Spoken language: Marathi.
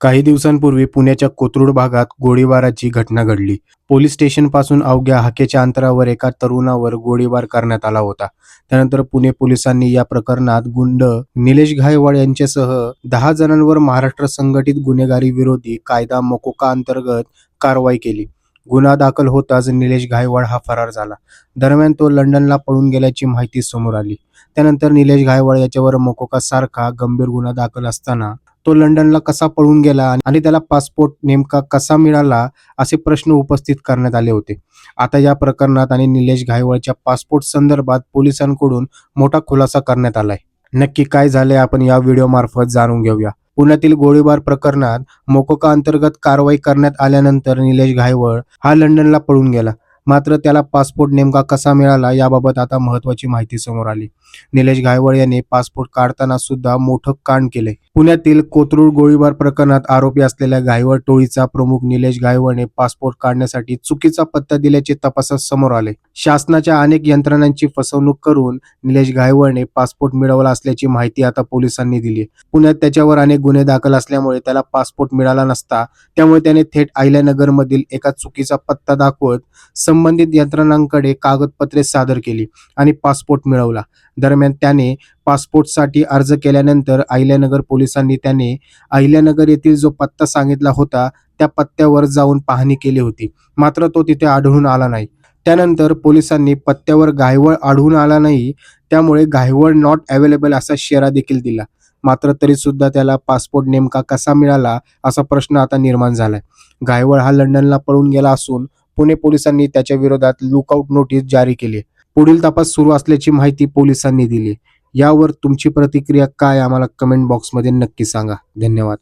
काही दिवसांपूर्वी पुण्याच्या कोथरूड भागात गोळीबाराची घटना घडली. पोलीस स्टेशनपासून अवघ्या हाकेच्या अंतरावर एका तरुणावर गोळीबार करण्यात आला होता. त्यानंतर पुणे पोलिसांनी या प्रकरणात गुंड निलेश घायवाड यांच्यासह दहा जणांवर महाराष्ट्र संघटित गुन्हेगारी विरोधी कायदा मकोका अंतर्गत कारवाई केली. गुन्हा दाखल होताच निलेश घायवाड हा फरार झाला. दरम्यान तो लंडनला पळून गेल्याची माहिती समोर आली. त्यानंतर निलेश घायवाड याच्यावर मकोका सारखा गंभीर गुन्हा दाखल असताना तो लंडनला कसा पळून गेला आणि त्याला पासपोर्ट नेमका कसा मिळाला असे प्रश्न उपस्थित करण्यात आले होते. आता या प्रकरणात आणि निलेश घायवळच्या पासपोर्ट संदर्भात पोलिसांकडून मोठा खुलासा करण्यात आलाय. नक्की काय झाले आपण या व्हिडिओ मार्फत जाणून घेऊया. पुण्यातील गोळीबार प्रकरणात मोकोका अंतर्गत कारवाई करण्यात आल्यानंतर निलेश घायवळ हा लंडनला पळून गेला. मात्र त्याला पासपोर्ट नेमका कसा मिळाला याबाबत आता महत्वाची माहिती समोर आली. निलेश गायवळ यांनी पासपोर्ट काढताना सुद्धा मोठं कांड केले. पुण्यातील कोथरूड गोळीबार प्रकरणात आरोपी असलेल्या गायवळ टोळीचा प्रमुख निलेश गायवळने पासपोर्ट काढण्यासाठी चुकीचा पत्ता दिल्याचे तपासात समोर आले. शासनाच्या अनेक यंत्रणांची फसवणूक करून निलेश गायवळने पासपोर्ट मिळवला असल्याची माहिती आता पोलिसांनी दिली पुण्यात त्याच्यावर अनेक गुन्हे दाखल असल्यामुळे त्याला पासपोर्ट मिळाला नसता त्यामुळे त्याने थेट आयल्यानगरमधील एका चुकीचा पत्ता दाखवत संबंधित यंत्रणांकडे कागदपत्रे सादर केली आणि पासपोर्ट मिळवला. दरम्यान त्याने पासपोर्टसाठी अर्ज केल्यानंतर अहिल्यानगर पोलिसांनी त्याने अहिल्यानगर येथील जो पत्ता सांगितला होता त्या पत्त्यावर जाऊन पाहणी केली होती. मात्र तो तिथे आढळून आला नाही. त्यानंतर पोलिसांनी पत्त्यावर घायवळ आढळून आला नाही त्यामुळे घायवळ नॉट अवेलेबल असा शेरा देखील दिला. मात्र तरी सुद्धा त्याला पासपोर्ट नेमका कसा मिळाला असा प्रश्न आता निर्माण झालाय. घायवळ हा लंडनला पळून गेला असून पुणे पोलिसांनी त्याच्या विरोधात लुकआउट नोटीस जारी केली. पुढील तपास सुरू असल्याची माहिती पोलिसांनी दिली. यावर तुमची प्रतिक्रिया काय आम्हाला कमेंट बॉक्समध्ये नक्की सांगा. धन्यवाद.